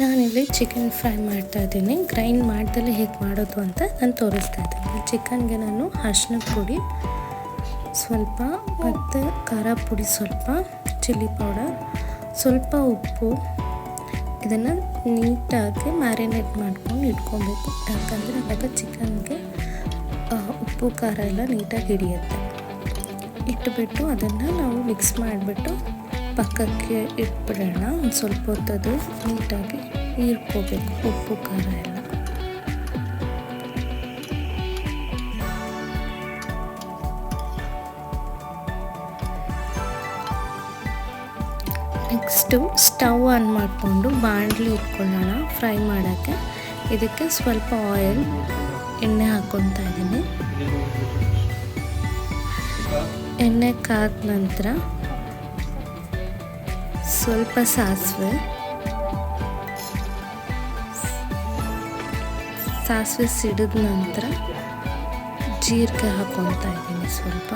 ನಾನಿಲ್ಲಿ chicken fry ಮಾಡ್ತಾ ಇದ್ದೀನಿ. ಗ್ರೈಂಡ್ ಮಾಡ್ದಲೇ ಹೇಗೆ ಮಾಡೋದು ಅಂತ ನಾನು ತೋರಿಸ್ತಾ ಇದ್ದೀನಿ. ಚಿಕನ್ಗೆ ನಾನು ಅರಿಶಿನ ಪುಡಿ ಸ್ವಲ್ಪ ಮತ್ತು ಖಾರ ಪುಡಿ ಸ್ವಲ್ಪ ಚಿಲ್ಲಿ ಪೌಡರ್ ಸ್ವಲ್ಪ ಉಪ್ಪು. ಇದನ್ನು ನೀಟಾಗಿ ಮ್ಯಾರಿನೇಟ್ ಮಾಡ್ಕೊಂಡು ಇಟ್ಕೊಬೇಕು. ಯಾಕಂದರೆ ಅವಾಗ ಚಿಕನ್ಗೆ ಉಪ್ಪು, ಖಾರ ಎಲ್ಲ ನೀಟಾಗಿ ಹಿಡಿಯುತ್ತೆ. ಇಟ್ಬಿಟ್ಟು ಅದನ್ನು ನಾವು ಮಿಕ್ಸ್ ಮಾಡಿಬಿಟ್ಟು ಪಕ್ಕಕ್ಕೆ ಇಟ್ಬಿಡೋಣ. ಒಂದು ಸ್ವಲ್ಪ ಹೊತ್ತದು ನೀಟಾಗಿ ಹೀರ್ಕೋಬೇಕು. ಉಪ್ಪು, ಖಾರ ಎಲ್ಲ. ನೆಕ್ಸ್ಟು ಸ್ಟವ್ ಆನ್ ಮಾಡಿಕೊಂಡು ಬಾಣಲಿ ಇಟ್ಕೊಳ್ಳೋಣ ಫ್ರೈ ಮಾಡೋಕ್ಕೆ. ಇದಕ್ಕೆ ಸ್ವಲ್ಪ ಆಯಿಲ್ ಎಣ್ಣೆ ಹಾಕ್ಕೊತಾ ಇದ್ದೀನಿ. ಎಣ್ಣೆ ಕಾದ ನಂತರ ಸ್ವಲ್ಪ ಸಾಸಿವೆ. ಸಾಸಿವೆ ಸಿಡಿದ ನಂತರ ಜೀರಿಗೆ ಹಾಕೊತಾ ಇದ್ದೀನಿ ಸ್ವಲ್ಪ.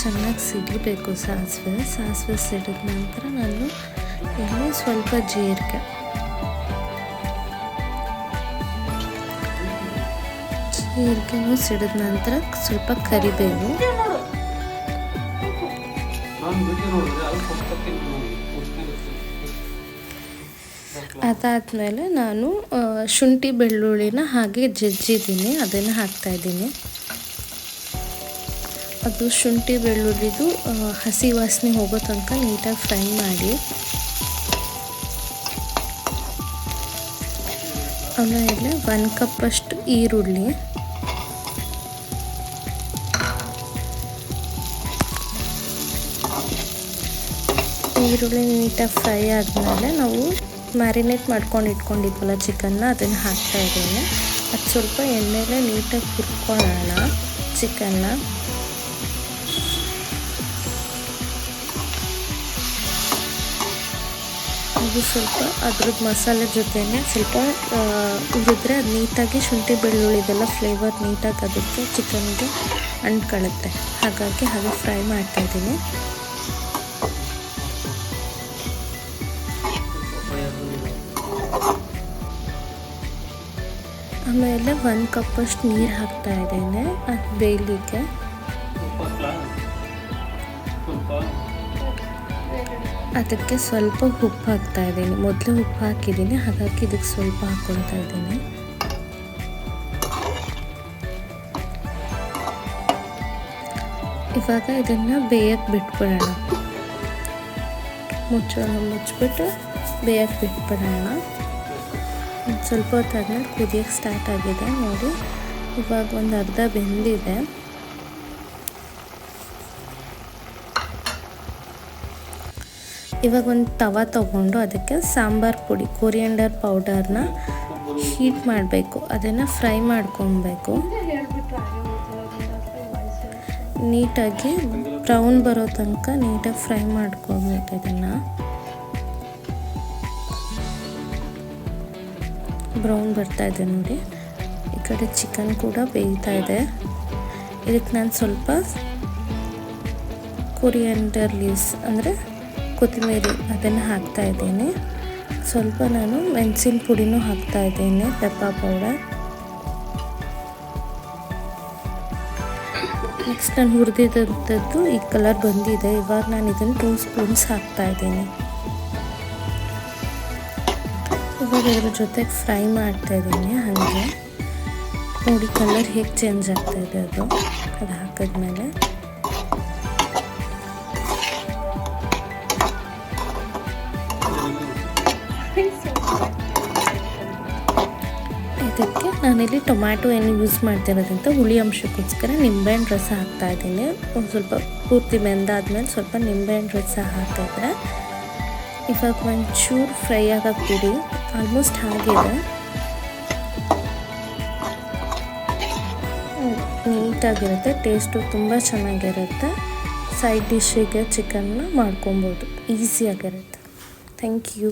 ಚೆನ್ನಾಗಿ ಸಿಡಿಬೇಕು ಸಾಸಿವೆ. ಸಾಸಿವೆ ಸಿಡಿದ ನಂತರ ನಾನು ಇಲ್ಲಿ ಸ್ವಲ್ಪ ಜೀರಿಗೆ. ಜೀರಿಗೆನೂ ಸಿಡಿದ ನಂತರ ಸ್ವಲ್ಪ ಕರಿಬೇವು. ಅದಾದಮೇಲೆ ನಾನು ಶುಂಠಿ ಬೆಳ್ಳುಳ್ಳಿನ ಹಾಗೆ ಜಜ್ಜಿದ್ದೀನಿ, ಅದನ್ನು ಹಾಕ್ತಾಯಿದ್ದೀನಿ ಅದು ಶುಂಠಿ ಬೆಳ್ಳುಳ್ಳಿದು ಹಸಿ ವಾಸನೆ ಹೋಗೋ ತನಕ ನೀಟಾಗಿ ಫ್ರೈ ಮಾಡಿ. ಆಮೇಲೆ ಒಂದು ಕಪ್ಪಷ್ಟು ಈರುಳ್ಳಿ. ಈರುಳ್ಳಿ ನೀಟಾಗಿ ಫ್ರೈ ಆದಮೇಲೆ ನಾವು ಮ್ಯಾರಿನೇಟ್ ಮಾಡ್ಕೊಂಡು ಇಟ್ಕೊಂಡಿದ್ವಲ್ಲ ಚಿಕನ್ನ, ಅದನ್ನು ಹಾಕ್ತಾ ಇದ್ದೀನಿ. ಅದು ಸ್ವಲ್ಪ ಎಣ್ಣೆಲೆ ನೀಟಾಗಿ ಹುರ್ಕೊಳ್ಳೋಣ ಚಿಕನ್ನ. ಅದು ಸ್ವಲ್ಪ ಅದ್ರದ್ದು ಮಸಾಲೆ ಜೊತೆನೆ ಸ್ವಲ್ಪ ಹುರಿದ್ರೆ ಅದು ನೀಟಾಗಿ ಶುಂಠಿ ಬೆಳ್ಳುಳ್ಳಿದೆಲ್ಲ ಫ್ಲೇವರ್ ನೀಟಾಗಿ ಅದಕ್ಕೆ ಚಿಕನ್ಗೆ ಅಂಟ್ಕೊಳ್ಳುತ್ತೆ ಹಾಗಾಗಿ ಹಾಗೆ ಫ್ರೈ ಮಾಡ್ತಾಯಿದ್ದೀನಿ ಆಮೇಲೆ ಒಂದು ಕಪ್ಪಷ್ಟು ನೀರು ಹಾಕ್ತಾ ಇದ್ದೇನೆ, ಅದು ಬೇಯಲಿಕ್ಕೆ. ಅದಕ್ಕೆ ಸ್ವಲ್ಪ ಉಪ್ಪು ಹಾಕ್ತಾ ಇದ್ದೀನಿ. ಮೊದಲು ಉಪ್ಪು ಹಾಕಿದ್ದೀನಿ, ಹಾಗಾಗಿ ಇದಕ್ಕೆ ಸ್ವಲ್ಪ ಹಾಕ್ಕೊತಾ ಇದ್ದೀನಿ. ಇವಾಗ ಇದನ್ನು ಬೇಯಕ್ಕೆ ಬಿಟ್ಬಿಡೋಣ. ಮುಚ್ಚೋಣ ಮುಚ್ಚಿಬಿಟ್ಟು ಬೇಯಕ್ಕೆ ಬಿಟ್ಬಿಡೋಣ. ಸ್ವಲ್ಪ ಹೊತ್ತಾದ್ಮೇಲೆ ಕುದಿಯೋಕ್ಕೆ ಸ್ಟಾರ್ಟ್ ಆಗಿದೆ, ನೋಡಿ. ಇವಾಗ ಒಂದು ಅರ್ಧ ಬೆಂದಿದೆ. ಇವಾಗ ಒಂದು ತವ ತೊಗೊಂಡು ಅದಕ್ಕೆ ಸಾಂಬಾರು ಪುಡಿ ಕೊರಿಯಂಡರ್ ಪೌಡರ್ನ ಹೀಟ್ ಮಾಡಬೇಕು. ಅದನ್ನು ಫ್ರೈ ಮಾಡ್ಕೊಬೇಕು. ನೀಟಾಗಿ ಬ್ರೌನ್ ಬರೋ ತನಕ ನೀಟಾಗಿ ಫ್ರೈ ಮಾಡ್ಕೊಬೇಕು ಇದನ್ನು. ಬ್ರೌನ್ ಬರ್ತಾ ಇದೆ ನೋಡಿ. ಈ ಕಡೆ ಚಿಕನ್ ಕೂಡ ಬೇಯ್ತಾ ಇದೆ. ಇದಕ್ಕೆ ನಾನು ಸ್ವಲ್ಪ ಕೊರಿಯಂಡರ್ ಲೀವ್ಸ್ ಅಂದರೆ ಕೊತ್ತಂಬರಿ ಅದನ್ನು ಹಾಕ್ತಾ ಇದ್ದೀನಿ. ಸ್ವಲ್ಪ ನಾನು ಮೆಣಸಿನ ಪುಡಿನೂ ಹಾಕ್ತಾ ಇದ್ದೀನಿ ಪೆಪ್ಪರ್ ಪೌಡರ್ ನೆಕ್ಸ್ಟ್ ನಾನು ಹುರಿದಿದ್ದಂಥದ್ದು ಈ ಕಲರ್ ಬಂದಿದೆ. ಇವಾಗ ನಾನು ಇದನ್ನು ಟೂ ಸ್ಪೂನ್ಸ್ ಹಾಕ್ತಾ ಇದ್ದೀನಿ. ಇವಾಗ ಇದ್ರ ಜೊತೆಗೆ ಫ್ರೈ ಮಾಡ್ತಾ ಇದ್ದೀನಿ, ಹಾಗೆ. ನೋಡಿ, ಕಲರ್ ಹೇಗೆ ಚೇಂಜ್ ಆಗ್ತಾ ಇದೆ ಅದು. ಅದು ಹಾಕಿದ್ಮೇಲೆ. ಇದಕ್ಕೆ ನಾನಿಲ್ಲಿ ಟೊಮ್ಯಾಟೊ ಏನು ಯೂಸ್ ಮಾಡ್ತಿರೋದಂತ ಹುಳಿ ಅಂಶಕ್ಕೋಸ್ಕರ ನಿಂಬೆಹಣ್ಣು ರಸ ಹಾಕ್ತಾ ಇದ್ದೀನಿ. ಒಂದು ಸ್ವಲ್ಪ ಪೂರ್ತಿ ಬೆಂದಾದ್ಮೇಲೆ ಸ್ವಲ್ಪ ನಿಂಬೆಹಣ್ಣು ರಸ ಹಾಕಿದ್ರೆ ಇವಾಗ ಒಂಚೂರು ಫ್ರೈ ಆಗಕ್ಕೆ ಬಿಡಿ. ಆಲ್ಮೋಸ್ಟ್ ಹಾಗಿದೆ ನೀಟಾಗಿರುತ್ತೆ. ಟೇಸ್ಟು ತುಂಬ ಚೆನ್ನಾಗಿರುತ್ತೆ. ಸೈಡ್ ಡಿಶ್ಶಿಗೆ ಚಿಕನ್ನ ಮಾಡ್ಕೊಬೋದು. ಈಸಿಯಾಗಿರುತ್ತೆ ಥ್ಯಾಂಕ್ ಯು